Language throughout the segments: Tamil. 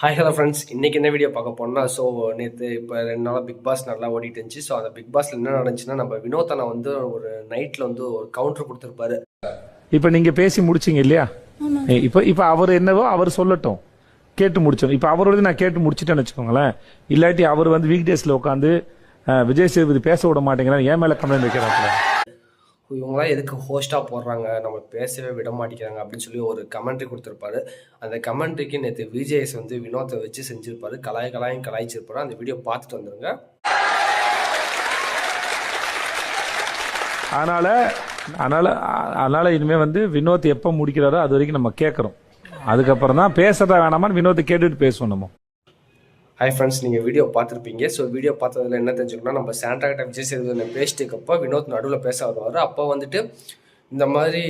ஹாய் ஹலோ ஃப்ரெண்ட்ஸ் இன்னைக்கு என்ன வீடியோ பார்க்க போனா ஸோ நேற்று இப்போ ரெண்டு நாளாக பிக் பாஸ் நல்லா ஓடிட்டு இருந்துச்சு. ஸோ அந்த பிக் பாஸ்ல என்ன நடந்துச்சுன்னா நம்ம வினோத் அண்ணா வந்து ஒரு நைட்டில் வந்து ஒரு கவுண்டர் கொடுத்துருப்பாரு. இப்ப நீங்க பேசி முடிச்சீங்க இல்லையா? இப்ப இப்ப அவர் என்னவோ அவர் சொல்லட்டும். கேட்டு முடிச்சோம் இப்ப அவரோட நான் கேட்டு முடிச்சிட்டேன்னு வச்சுக்கோங்களேன். இல்லாட்டி அவர் வந்து வீக் டேஸ்ல உட்காந்து விஜய் சேதுபதி பேச விட மாட்டேங்கிறான் ஏன் மேல கம்ப்ளைண்ட் வைக்கிறாப்புல இவங்களாம் எதுக்கு ஹோஸ்ட்டாக போடுறாங்க? நம்ம பேசவே விட மாட்டேங்கிறாங்க அப்படின்னு சொல்லி ஒரு கமெண்ட்ரி கொடுத்துருப்பாரு. அந்த கமெண்ட்ரிக்கு நேற்று விஜேஎஸ் வந்து வினோத்தை வச்சு செஞ்சுருப்பாரு. கலாய் கலாயும் கலாய்ச்சிருப்பாரு. அந்த வீடியோ பார்த்துட்டு வந்துருங்க. அதனால் அதனால் அதனால் இனிமேல் வந்து வினோத் எப்போ முடிக்கிறாரோ அது வரைக்கும் நம்ம கேட்குறோம் அதுக்கப்புறம் தான் பேசுகிறதா வேணாமான்னு வினோத்தை கேட்டுட்டு பேசுவோம் நம்ம. ஹாய் ஃப்ரெண்ட்ஸ் நீங்கள் வீடியோ பார்த்துருப்பீங்க. ஸோ வீடியோ பார்த்ததுல என்ன தெரிஞ்சுக்கணும்னா நம்ம சாண்டா கிட்ட விஜய் சேதுபதி பேசிட்டுக்கப்போ வினோத் நடுவில் பேச வருவார். அப்போ வந்துட்டு இந்த மாதிரி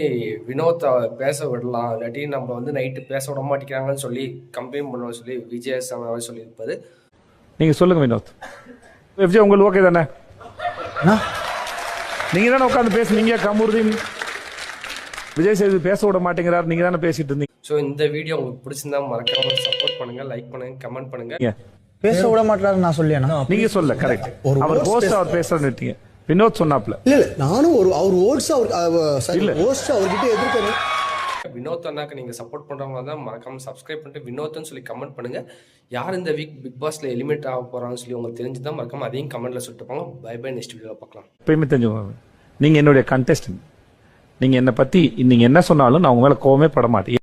வினோத்தை பேச விடலாம். இல்லாட்டி நம்ம வந்து நைட்டு பேச விட மாட்டேங்கிறாங்கன்னு சொல்லி கம்ப்ளைண்ட் பண்ண சொல்லி விஜய் சாமி சொல்லியிருப்பாரு. நீங்க சொல்லுங்க வினோத். விஜய் உங்களுக்கு ஓகே தானே? நீங்க தானே உட்காந்து பேசுனீங்க கமுருதீன்? விஜய் சேதுபதி பேச விட மாட்டேங்கிறார் நீங்க தானே பேசிட்டு இருந்தீங்க. ஸோ இந்த வீடியோ உங்களுக்கு பிடிச்சிருந்தா மறக்காம சப்போர்ட் பண்ணுங்க லைக் பண்ணுங்க கமெண்ட் பண்ணுங்க. பேச விட மாட்டாரு நான் சொல்லியானா நீங்க சொல்ல கரெக்ட் ஒரு அவர் ஹோஸ்ட் அவர் பேசுறேன்னு வினோத் சொன்னாப்ல. இல்ல இல்ல நானும் ஒரு அவர் ஓட்ஸ் அவர். ஓட்ஸ் அவர்கிட்ட எதிர்க்கிறேன். வினோத் அண்ணாக்கு நீங்கள் சப்போர்ட் பண்ணுறவங்க தான் மறக்காம சப்ஸ்கிரைப் பண்ணிட்டு வினோத்னு சொல்லி கமெண்ட் பண்ணுங்க. யார் இந்த வீக் பிக் பாஸ்ல எலிமினேட் ஆக போறாங்கன்னு சொல்லி உங்களுக்கு தெரிஞ்சுதான் மறக்காம அதையும் கமெண்ட்ல சொல்லிட்டு போங்க. பை பை நெக்ஸ்ட் வீடியோவில் பார்க்கலாம். எப்பயுமே தெரிஞ்சுக்கோங்க. நீங்க என்னுடைய கண்டெஸ்டன்ட் நீங்க என்னை பத்தி நீங்க என்ன சொன்னாலும் நான் உங்க மேல கோவமே பட மாட்டேன்.